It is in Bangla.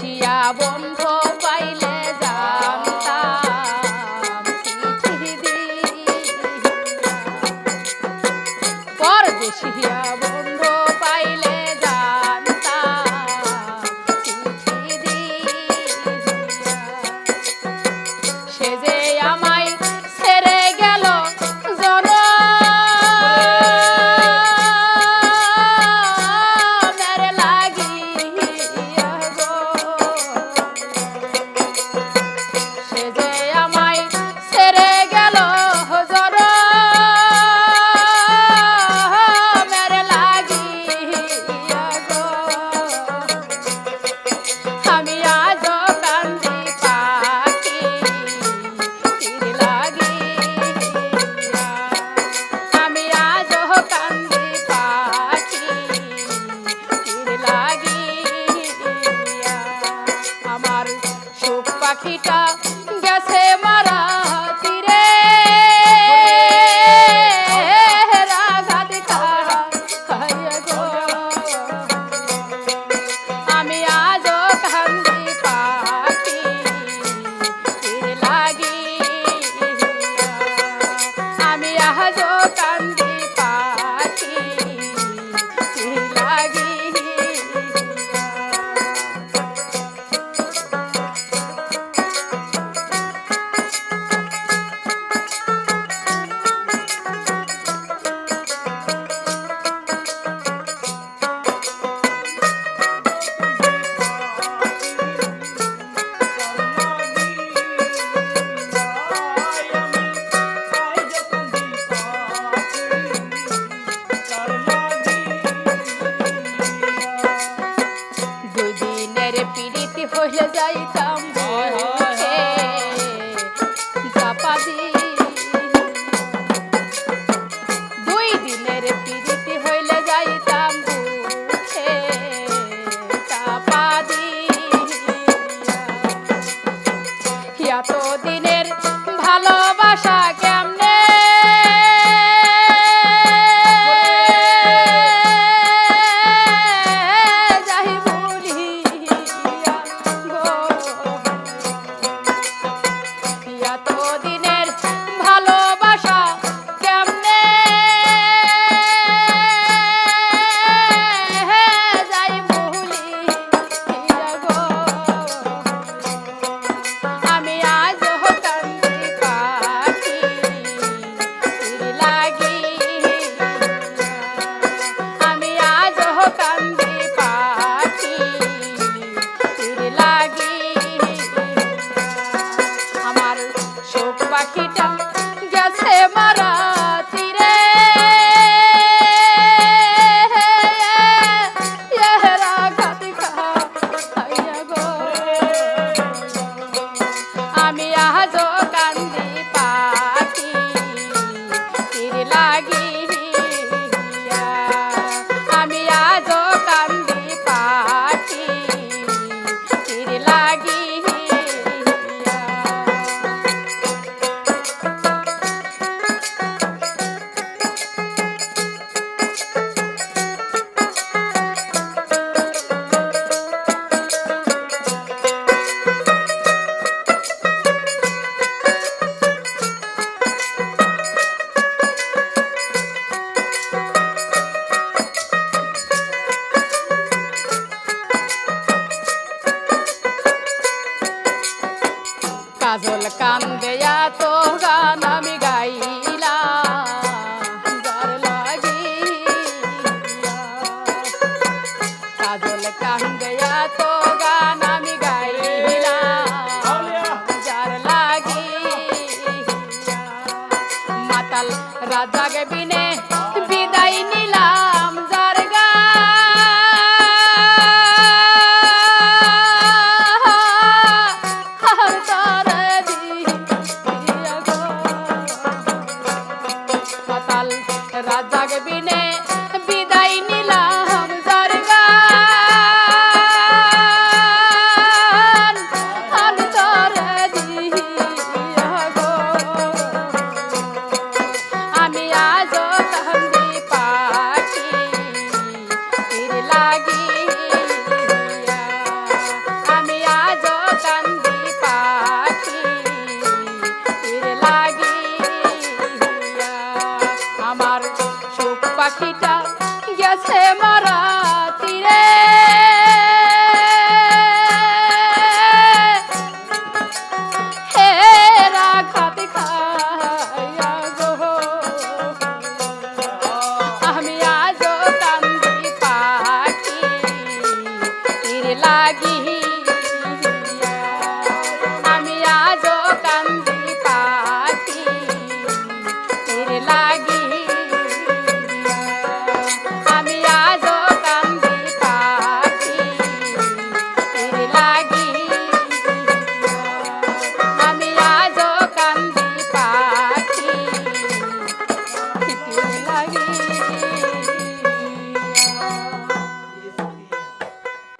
বসিয়া বন্ধ পাইলে জানতাম পর বসিয়া Ahajo. দুই দিনের রাজাকে বিনে বিদায় নিলা